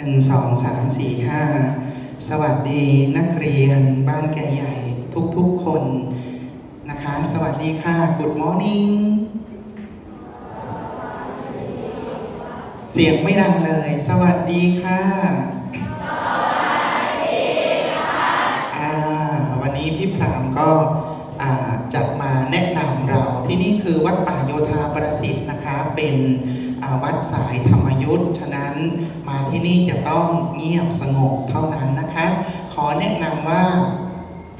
หนึ่งสองสามสี่ห้าสวัสดีนักเรียนบ้านแก่ใหญ่ทุกๆคนนะคะ สวัสดีค่ะ Good morning เสียงไม่ดังเลย สวัสดีค่ะ อ่า วันนี้พี่พรามก็อ่าจะมาแนะนำเราที่นี่คือวัดป่าโยธาประสิทธิ์นะคะ เป็น วัดสายธรรมยุทธ์ฉะนั้นมาที่นี่จะต้องเงียบสงบเท่านั้นนะคะ ขอแนะนำว่า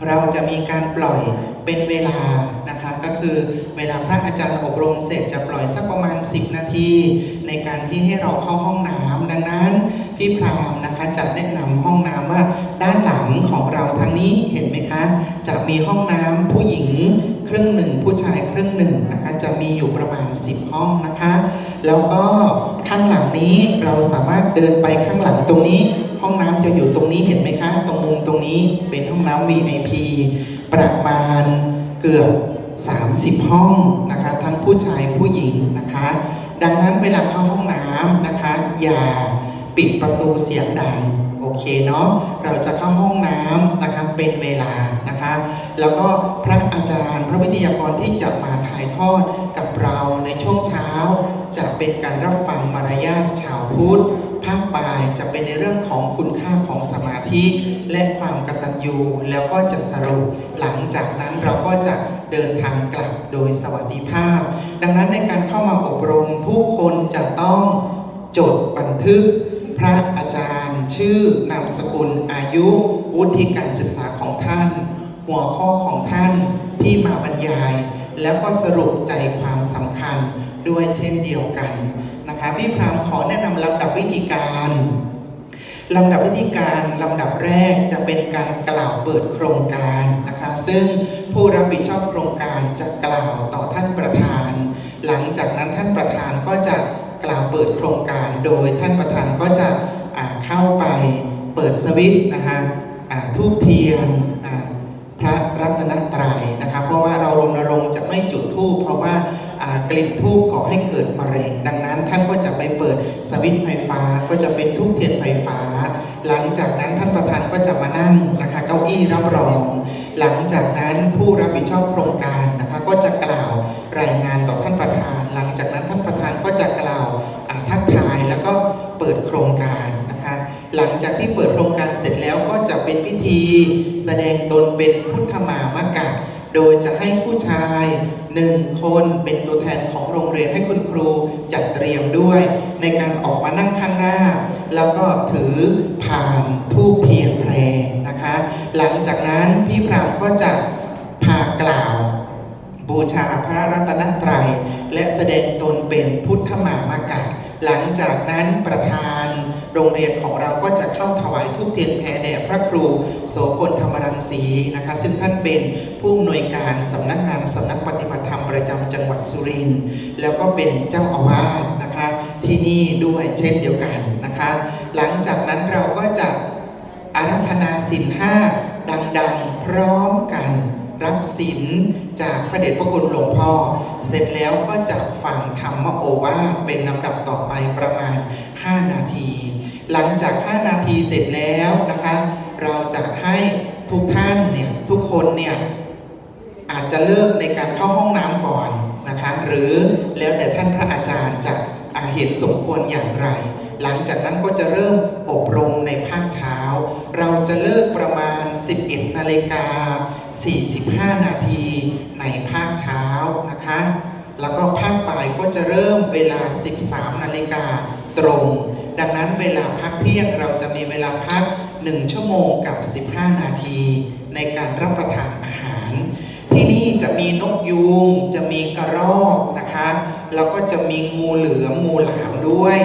เราจะมีการปล่อยเป็นเวลานะคะก็คือเวลาพระอาจารย์อบรมเสร็จจะปล่อยสักประมาณ 10 นาที ในการที่ให้เราเข้าห้องน้ำดังนั้นพี่พรามนะคะจะแนะนำห้องน้ำว่าด้านหลังของเราทางนี้เห็นไหมคะ จะมีห้องน้ำผู้หญิงครึ่งหนึ่งผู้ชายครึ่งหนึ่งนะคะจะมีอยู่ประมาณ 10 ห้องนะคะ แล้วก็ข้างหลังนี้เราสามารถเดินไปข้างหลังตรงนี้ ห้องน้ำจะอยู่ตรงนี้เห็นไหมคะ ตรงมุมตรงนี้เป็นห้องน้ำ VIP ประมาณเกือบ 30 ห้องนะคะ ทั้งผู้ชายผู้หญิงนะคะ ดังนั้นเวลาเข้าห้องน้ำนะคะ อย่าปิดประตูเสียงดังโอเคเนาะเราจะเข้าห้องน้ำนะคะเป็นเวลานะคะ แล้วก็พระอาจารย์พระวิทยากรที่จะมาถ่ายทอดกับเราในช่วงเช้า จะเป็นการรับฟังมารยาทชาวพุทธภาคบ่ายจะเป็นในเรื่องของคุณค่าของสมาธิ และความกตัญญูแล้วก็จะสรุปหลังจากนั้นเราก็จะเดินทางกลับโดยสวัสดิภาพ ดังนั้นในการเข้ามาอบรมทุกคนจะต้องจดบันทึก พระอาจารย์ ชื่อนามสกุลอายุ วุฒิการศึกษาของท่าน หัวข้อของท่านที่มาบรรยาย แล้วก็สรุปใจความสำคัญ ด้วยเช่นเดียวกันนะคะพี่พรามขอแนะนำลำดับวิธีการลำดับวิธีการลำดับแรกจะเป็นการกล่าวเปิดโครงการนะคะซึ่งผู้รับผิดชอบโครงการจะกล่าวต่อท่านประธาน หลังจากนั้นท่านประธานก็จะกล่าวเปิดโครงการโดยท่านประธานก็จะเข้าไปเปิดสวิตช์นะคะทูบเทียนพระรัตนตรัยนะครับเพราะว่าเรารณรงค์จะไม่จุดธูปเพราะว่า กลิ่นธูปก่อให้เกิดมะเร็ง ดังนั้นท่านก็จะไปเปิดสวิตช์ไฟฟ้าก็จะเป็นธูปเทียนไฟฟ้า หลังจากนั้นท่านประธานก็จะมานั่งนะคะเก้าอี้รับรอง หลังจากนั้นผู้รับผิดชอบโครงการนะคะก็จะกล่าวรายงานต่อท่านประธาน หลังจากนั้นท่านประธานก็จะกล่าวทักทายแล้วก็เปิดโครงการนะคะหลังจากที่เปิดโครงการเสร็จแล้วก็จะเป็นพิธี แสดงตนเป็นพุทธมามกะโดยจะให้ผู้ชาย หนึ่งคนเป็นตัวแทนของโรงเรียนให้คุณครูจัดเตรียมด้วย ในการออกมานั่งข้างหน้า แล้วก็ถือผ่านทูบเทียนแพรนะคะ หลังจากนั้นพี่พรามก็จะพากล่าว บูชาพระรัตนตรัย และแสดงตนเป็นพุทธมามกะ หลังจากนั้นประธาน โรงเรียนของเราก็จะเข้าถวายทุกเทียนแผ่แด่พระครูโสพลธรรมรังสีนะคะ ซึ่งท่านเป็นผู้อำนวยการสำนักงานสำนักปฏิบัติธรรมประจำจังหวัดสุรินทร์แล้วก็เป็นเจ้าอาวาสนะคะที่นี่ด้วยเช่นเดียวกันนะคะ หลังจากนั้นเราก็จะอาราธนาสินห้าดังๆ พร้อมกัน รับศีลจากพระเดชพระคุณหลวงพ่อ เสร็จแล้วก็จะฟังธรรมโอวาทเป็นลำดับต่อไปประมาณ 5 นาที หลังจาก 5 นาทีเสร็จแล้วนะคะ เราจะให้ทุกท่านเนี่ยทุกคนเนี่ยอาจจะเลิกในการเข้าห้องน้ำก่อนนะคะ หรือแล้วแต่ท่านพระอาจารย์จะ เห็นสมควรอย่างไร หลังจากนั้นก็จะเริ่มอบรมในภาคเช้า เราจะเลิกประมาณ 11นาฬิกา45 นาทีในภาคเช้านะคะ แล้วก็ภาคบ่ายก็จะเริ่มเวลา 13นาฬิกาตรง ดังนั้นเวลาพักเที่ยงเราจะมีเวลาพัก 1 ชั่วโมงกับ 15 นาทีในการรับประทานอาหาร ที่นี่จะมีนกยูงจะมีกระรอกนะคะ แล้วก็จะมีงูเหลือมงูหลามด้วย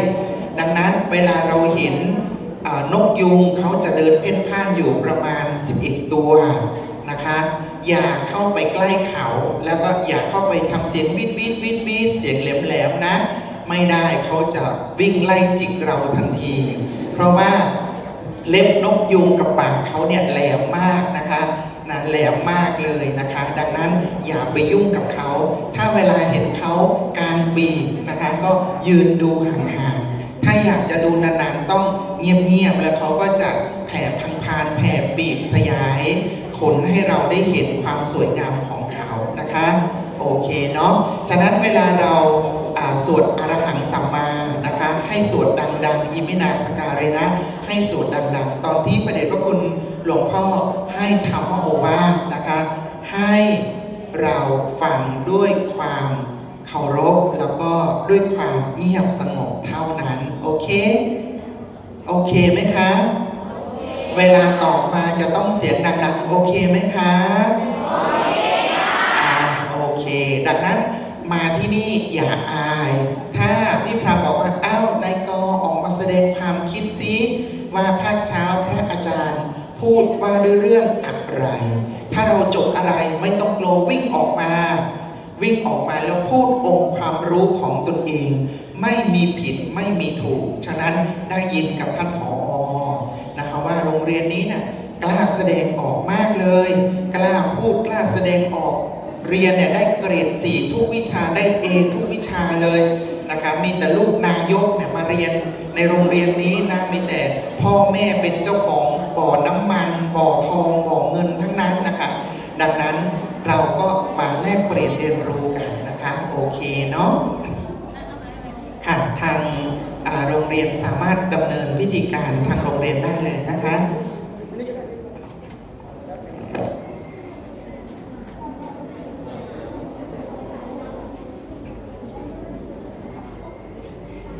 ดังนั้นเวลาเราเห็นนกยูงเขาจะเดินเพ่นพ่านอยู่ประมาณ 11 ตัวนะคะอย่าเข้าไปใกล้เขา แล้วก็อย่าเข้าไปทำเสียงวิดวิดวิดวิดเสียงแหลมแหลมนะ ไม่ได้เขาจะวิ่งไล่จิกเราทันที เพราะว่าเล็บนกยูงกับปากเขาเนี่ยแหลม นะแหลมมากเลยนะคะ ดังนั้นอย่าไปยุ่งกับเขา ถ้าเวลาเห็นเขากางปีกนะคะ ก็ยืนดูห่างๆ ถ้าอยากจะดูนานๆต้องเงียบๆ แล้วเขาก็จะแผ่พังพานแผ่ปีกสยายขนให้เราได้เห็นความสวยงามของเขานะคะ โอเคเนาะ ฉะนั้นเวลาเราสวดอรหังสัมมานะคะ ให้สวดดังๆ อิมินาสการะนะให้สวดดังๆ ตอนที่ประเดชพระคุณ หลวงพ่อให้ธรรมโอวาทนะคะ ให้เราฟังด้วยความเคารพแล้วก็ด้วยความเงียบสงบเท่านั้น โอเค โอเคไหมคะ เวลาตอบมาจะต้องเสียงดังๆ โอเคไหมคะอ่าโอเค ดังนั้นมาที่นี่อย่าอาย ถ้าพี่พรามบอกว่า อ้าวนายกอออกมาแสดงความคิดซิว่าภาคเช้า พูดว่าด้วยเรื่องอะไร ถ้าเราจบอะไรไม่ต้องกลัววิ่งออกมา วิ่งออกมาแล้วพูดองค์ความรู้ของตนเอง ไม่มีผิดไม่มีถูก ฉะนั้นได้ยินกับท่านผอนะคะว่าโรงเรียนนี้น่ะกล้าแสดงออกมากเลย กล้าพูดกล้าแสดงออกเรียนเนี่ยได้เกรดสี่ทุกวิชาได้เอทุกวิชาเลยนะคะมีแต่ลูกนายกเนี่ยมาเรียนในโรงเรียนนี้นะมีแต่พ่อแม่เป็นเจ้าของ บ่อน้ำมันบ่อทองบ่อเงินทั้งนั้นนะคะดังนั้นเราก็มาแลกเปลี่ยนเรียนรู้กันนะคะโอเคเนาะค่ะทางโรงเรียนสามารถดำเนินวิธีการทางโรงเรียนได้เลยนะคะ